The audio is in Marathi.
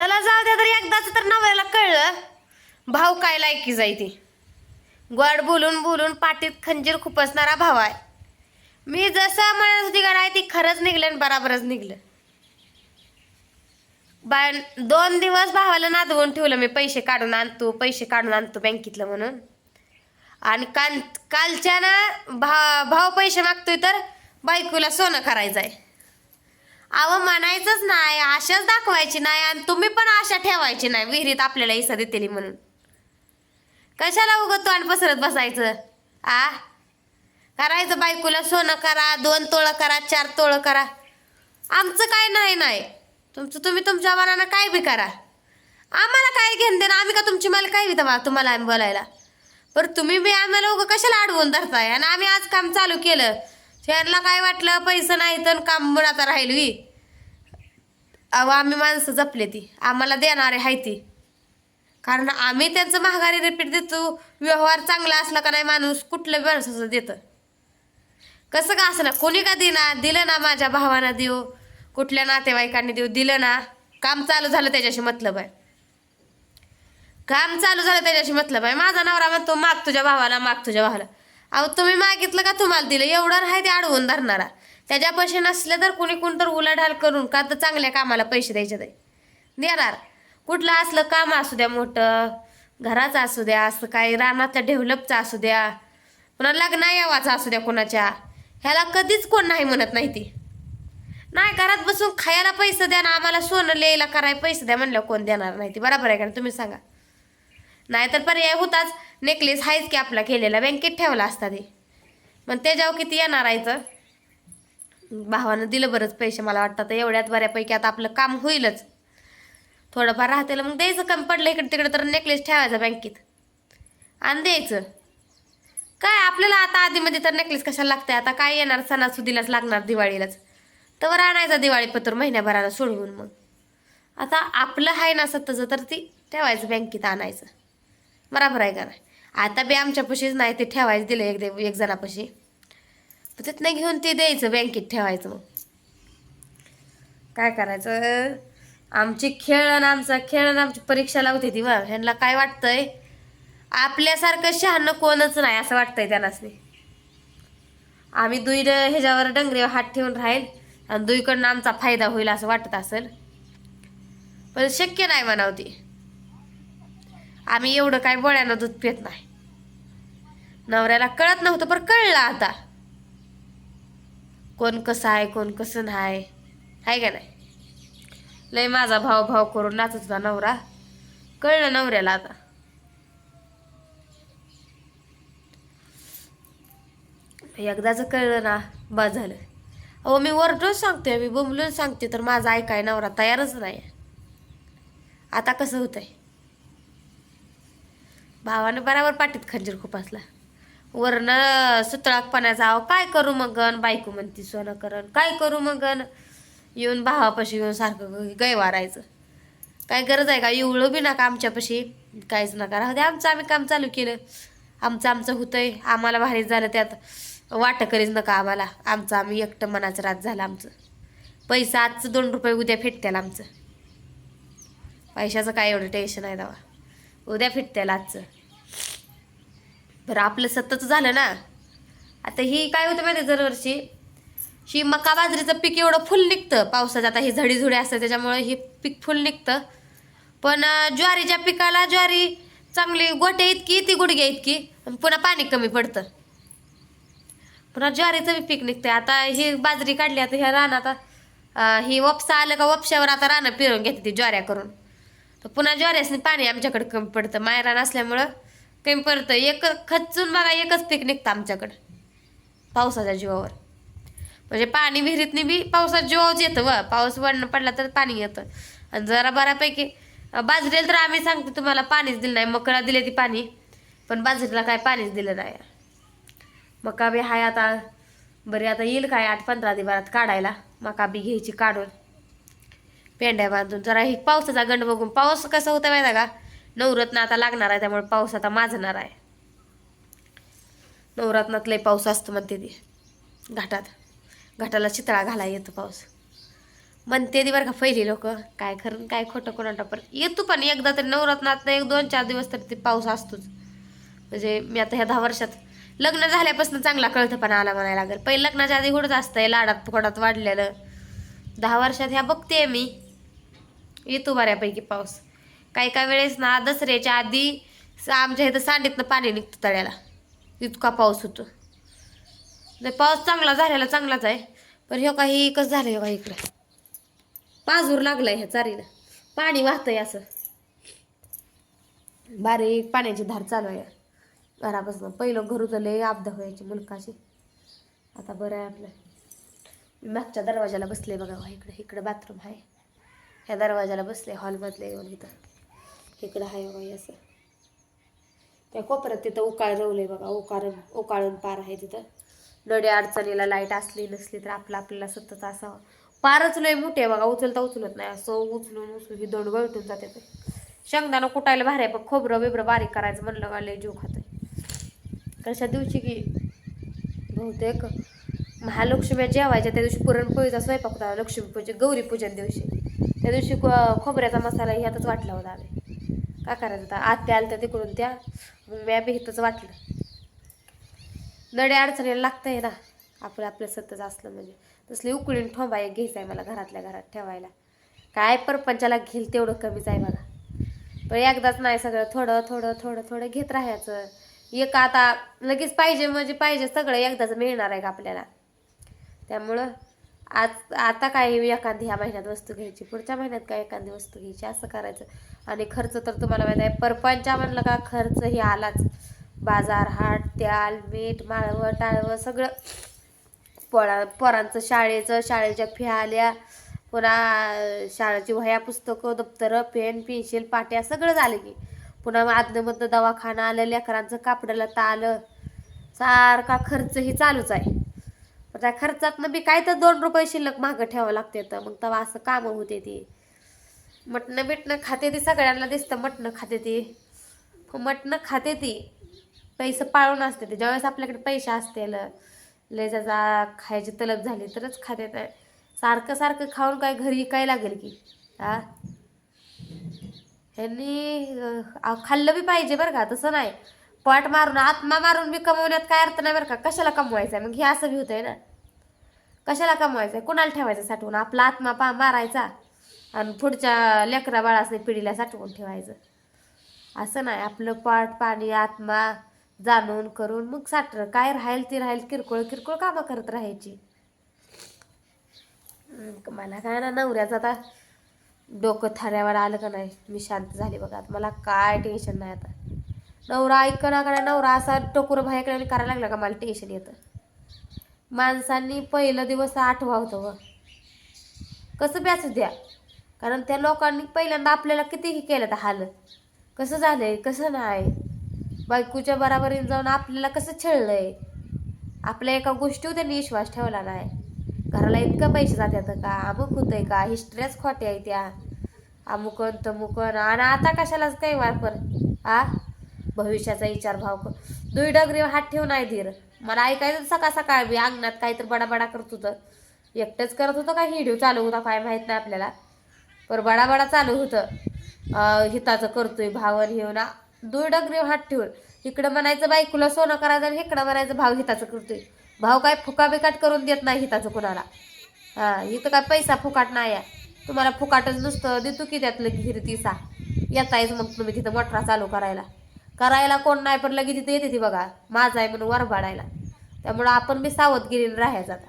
त्याला जाऊ द्या तर एकदाच तर नवऱ्याला कळलं. भाऊ काय लायकी जाई ती. गोड बोलून बोलून पाठीत खंजीर खुपसणारा भाव आहे. मी जसं म्हणत होती का नाही ती खरंच निघलं आणि बराबरच निघलं. बा दोन दिवस भावाला नादवून ठेवलं मी पैसे काढून आणतो पैसे काढून आणतो बँकेतलं म्हणून. आणि काल कालच्यानं भा भाव पैसे मागतोय तर बायकोला सोनं करायचं आहे अहो म्हणायचंच नाही आशाच दाखवायची नाही आणि तुम्ही पण आशा ठेवायची नाही. विहिरीत आपल्याला इसा देतेली म्हणून. कशाला उगत तोंड पसरत बसायचं? आ? करायचं बायकोला सोनं करा दोन तोळं करा चार तोळं करा. आमचं काय नाही नाही. तुमचं तुम्ही तुमच्या मनानं काय बी करा. आम्हाला काय घेणं देणं? आम्ही का तुमची मला काय बी तुम्हाला आम्ही बोलायला? बरं तुम्ही बी आम्हाला उगं कशाला अडवून धरताय? आणि आम्ही आज काम चालू केलं. त्यांना काय वाटलं? पैसे नाही तर काम आता राहील. वी अहो आम्ही माणसं जपले ती. आम्हाला देणारे आहे ती. कारण आम्ही त्यांचं महागारी रिपीट देतो. व्यवहार चांगला असला का नाही माणूस कुठलं माणसाचं देतं? कसं का असं ना? कोणी का देना? दिलं ना माझ्या भावानं देऊ कुठल्या नातेवाईकांनी देऊ दिलं ना. काम चालू झालं त्याच्याशी मतलब आहे. काम चालू झालं त्याच्याशी मतलब आहे. माझा नवरा म्हणतो माग तुझ्या भावाला माग तुझ्या भावाला. अहो तुम्ही मागितलं का तुम्हाला दिलं? एवढं नाही ते अडवून धरणारा. त्याच्या पैसे नसले तर कुणी कोण तर उलाढाल करून का तर चांगल्या कामाला पैसे द्यायचे ते? देणार. कुठलं असलं काम असू द्या मोठं घराचं असू द्या असं काही रानातल्या डेव्हलपचं असू द्या पुन्हा लग्न यावाचं असू द्या कोणाच्या. ह्याला कधीच कोण नाही म्हणत नाही ती. नाही घरात बसून खायला पैसे द्या ना आम्हाला सोनं लिहायला करायला पैसे द्या म्हणलं कोण देणार नाही ती? बरोबर आहे का तुम्ही सांगा. नाहीतर पर्याय होताच. नेकलेस आहेच की आपला केलेला. बँकेत ठेवला असता ते. मग त्याच्यावर किती येणार आहे भावानं दिलं बरंच पैसे मला वाटतं तर एवढ्यात बऱ्यापैकी आता आपलं काम होईलच. थोडंफार राहतेला मग द्यायचं कमी पडलं इकडे तिकडे तर नेकलेस ठेवायचा बँकेत आणि द्यायचं. काय आपल्याला आता आधीमध्ये तर नेकलेस कशाला लागतंय? आता काय येणार? सणासुदीलाच लागणार दिवाळीलाच. तर आणायचा दिवाळी पत्र महिन्याभराला सोडवून मग. आता आपलं आहे ना सत्तचं तर ती ठेवायचं बँकेत आणायचं. बराबर आहे का नाही? आता बी आमच्यापाशीच नाही ते ठेवायचं दिलं एक दे- एक जणापाशी. तर तिथनं घेऊन ते द्यायचं बँकेत ठेवायचं मग. काय करायचं? आमची खेळण आमचा खेळ आमची परीक्षा लावते ती मग ह्यांना काय वाटतंय? आपल्यासारखं शहाणं कोणच नाही असं वाटतंय त्यांनाच आम्ही दुई ह्याच्यावर डंगरे हात ठेवून राहील आणि दुईकडनं आमचा फायदा होईल असं वाटत असेल. पण शक्य नाही म्हणावती आम्ही एवढं काय बोळ्यानं दूध पित नाही. नवऱ्याला कळत नव्हतं पण कळलं आता. कोण कसं आहे कोण कसं नाही. आहे का नाही? लय माझा भाव भाव करून नाचत होता नवरा. कळलं नवऱ्याला आता. एकदाच कळलं ना बस झालं. अहो मी वरडून सांगते मी बुमलून सांगते तर माझा ऐकाय नवरा तयारच नाही आता कसं होतंय? भावानं बराबर पाठीत खंजीर खूप असला. वरनं सुतळाकपणाचा अहो काय करू मगन बायको म्हणती सोनं करण. काय करू मगन येऊन भावापाशी येऊन सारखं गैवारायचं काय गरज आहे का? एवढं बी नका आमच्यापाशी. काहीच नका. राहू दे आमचं आम्ही काम चालू केलं. आमचं आमचं होतंय. आम्हाला भारी झालं त्यात. वाटं करीच नका आम्हाला. आमचं आम्ही एकटं मनाचं रात झालं आमचं. पैसा आजचं दोन रुपये उद्या फेटत्याला आमचं. पैशाचं काय एवढं टेन्शन आहे दावा उद्या फिटते आजचं बरं आपलं सतत झालं ना? आता ही काय होतं माहिती आहे दरवर्षी? ही मका बाजरीचं पीक एवढं फुल निघतं पावसाचं. आता ही झडी झुडी असतं त्याच्यामुळे हे पीक फुल निघतं. पण ज्वारीच्या पिकाला ज्वारी चांगली गोटे इतकी ती गुडघ्या इतकी आणि पुन्हा पाणी कमी पडतं. पुन्हा ज्वारीचं बी पीक निघतं आता ही बाजरी काढली आता ह्या रान आता ही वपसा आलं का वपशावर आता रानं पिरून घेते ती ज्वाऱ्या करून. तर पुन्हा ज्वारीसने पाणी आमच्याकडे कमी पडतं. मायरान असल्यामुळं कमी पडतं. एक खचून बघा एकच पीक निघतं आमच्याकडं. पावसाच्या जीवावर. म्हणजे पाणी विहिरीतनी बी पावसात जीवावच येतं व. पाऊस वडणं पडला तर पाणी येतं. आणि जरा बऱ्यापैकी बाजरीला तर आम्ही सांगतो तुम्हाला पाणीच दिलं नाही. मकळा दिले ती पाणी. पण बाजरीला काय पाणीच दिलं नाही. मका बी हाय आता बरी आता येईल काय आठ पंधरा दिवसात काढायला. मका बी घ्यायची काढून. पेंड्या बांधून. जरा ही पावसाचा गंड बघून. पाऊस कसा होता माहिती आहे का? नवरत्न आता लागणार आहे त्यामुळे पाऊस आता माजणार आहे. नवरात्रात लय पाऊस असतो म्हणते ती. घाटात. घाटाला चितळा घाला येतो पाऊस. म्हणते ती बरं का पहिली लोक. काय खरं काय खोटं कोणाटा पण. येतो पण एकदा तरी नवरात्रात एक दोन चार दिवस तरी ते पाऊस असतोच. म्हणजे मी आता ह्या दहा वर्षात लग्न झाल्यापासून चांगला कळतं पण आला म्हणायला लागेल. पहिले लग्नाच्या आधी कुठंच असतंय लाडात फुकडात वाढलेलं. दहा वर्षात ह्या बघते मी. येतो बऱ्यापैकी पाऊस. काही काही वेळेस ना दसऱ्याच्या आधी स- आमच्या इथं सांडीतनं पाणी निघतं तळ्याला. इतका पाऊस होतो. नाही पाऊस चांगला झालेला चांगलाच आहे. पण हे काही कसं झालं हे काही इकडं. पाजूर लागलाय ह्या चारीला. पाणी वाहतंय असं. बारीक पाण्याची धार चालू आहे. घरापासून पहिलं घर उचलले अब्दा आपदा व्हायची मुलकाशी आता बरं आहे आपलं. मागच्या दरवाजाला बसले बघा इकडे इकडे बाथरूम आहे. ह्या दरवाजाला बसले हॉलमधले येऊन इथं. इकडं आहे बाई असं. त्या कोपऱ्यात तिथं उकाळ रवले बघा उकाळून उकाळून पार आहे तिथं. नडे अडचणीला लाइट असली नसली तर आपलं आपल्याला सतत असावं पारच लय मोठे आहे बघा उचलता उचलत नाही. असं उचलून उचलून ही दोन गळटून जाते ते. शेंगदाणा कुटायला भारी आहे पण खोबरं बिबरं बारीक करायचं म्हणलं का लय जीव खातोय. कशा दिवशी की बहुतेक महालक्ष्मी जेवायच्या त्या दिवशी पुरणपोळीचा स्वयंपाक होता लक्ष्मीपूजन गौरीपूजन दिवशी. त्या दिवशी को- खोबऱ्याचा मसाला ह्यातच वाटला होता आम्ही. काय करायचं होता आत्या आल्या त्या तिकडून त्या मग मी आम्ही हिथंच वाटलं. नड्या अडचणीला लागतंय ना. आपलं आपलं सतत असलं म्हणजे. तसली उकळीन ठोंबा एक घ्यायचा आहे मला घरातल्या घरात ठेवायला. काय परपंचाला घेईल तेवढं कमीच आहे बघा. पण एकदाच नाही सगळं थोडं थोडं थोडं थोडं घेत राहायचं. एक आता लगेच पाहिजे म्हणजे पाहिजे सगळं एकदाच मिळणार आहे का आपल्याला? त्यामुळं आज आता काय एखादी ह्या महिन्यात वस्तू घ्यायची पुढच्या महिन्यात काय एखादी वस्तू घ्यायची असं करायचं. आणि खर्च तर तुम्हाला माहीत आहे परपंचा म्हणलं का खर्च हे आलाच. बाजार हाट त्याल मीठ माळवं टाळवं सगळं. पोळा पोरांचं शाळेचं शाळेच्या फी आल्या. पुन्हा शाळेची वह्या पुस्तकं दप्तरं पेन पेन्सिल पाट्या सगळं झालं की. पुन्हा आदनमधनं दवाखाना आलं लेकरांचं कापडाला तालं. सारखा खर्च ही चालूच आहे. त्या खर्चातनं बी काय तर दोन रुपये शिल्लक मागं ठेवावं लागते तर. मग तेव्हा असं कामं होते ती. मटणं बिटणं खाते ती सगळ्यांना दिसतं मटणं खाते ती. मटणं खाते ती. पैसे पाळून असते ते. ज्यावेळेस आपल्याकडे पैसे असतील लय जा खायची तलब झाली तरच खाते तर सारखं सारखं खाऊन काय घरी काय लागेल की? हा ह्यांनी खाल्लं बी पाहिजे बरं का तसं नाही. पोट मारून आत्मा मारून बी कमवण्यात काय अर्थ नाही बरं का? कशाला कमवायचं आहे? मग हे असं बी होतंय ना. कशाला कमवायचं? आहे कुणाला ठेवायचं साठवून? आपला आत्मा पा मारायचा. आणि पुढच्या लेकरा बाळासने पिढीला साठवून ठेवायचं. असं नाही. आपलं पाठ पाणी आत्मा जाणून करून मग साठ काय राहील ती राहील. किरकोळ किरकोळ कामं करत राहायची. मला काय ना नवऱ्याचं आता डोकं थऱ्यावर आलं का नाही? मी शांत झाली बघा. मला काय टेन्शन नाही आता. नवरा ऐक ना नवरा असा टोकुरं भायकडे करायला लागला का? मला टेन्शन येतं. माणसांनी पहिलं दिवस आठवा होतं व कसं बी द्या. कारण त्या लोकांनी पहिल्यांदा आपल्याला कितीही केलं तर हाल. कसं झालंय कसं नाही. बायकोच्या बराबरीने जाऊन आपल्याला कसं छळलंय? आपल्या एका गोष्टीवर त्यांनी विश्वास ठेवला नाही. घराला इतकं पैसे जातात का? अमुक होतंय का? हिस्ट्रीच खोट्या आहे त्या. अमुकन तमुकन. आणि आता कशालाच काही वापर आ? भविष्याचा विचार भाव कर दुई डगरी हात ठेवून आहे धीर. मला ऐकायचं सकाळ सकाळ मी अंगणात काहीतरी बडाबडा करत होतं. एकटंच करत होतं का हिडिओ चालू होता काय माहीत नाही आपल्याला. पर बडाबडा चालू होतं. हिताचं करतोय भावन हे ना. दुई डगरी हात ठेवून. इकडं म्हणायचं बायकोला सोनं करायचं आणि इकडं म्हणायचं भाव हिताचं करतोय. भाव काय फुकाबिकाट करून देत नाही हिताचं कुणाला. हा इथं काय पैसा फुकाट नाही आहे. तुम्हाला फुकाटच नुसतं देतो की त्यातलं हिर तिसा येतायच मग तुम्ही तिथं मोठरा चालू करायला. करायला कोण नाही पण लगेच तिथे येते ती बघा. माझा आहे म्हणून वर भाडायला त्यामुळं आपण बी सावधगिरीने राहायचं आता.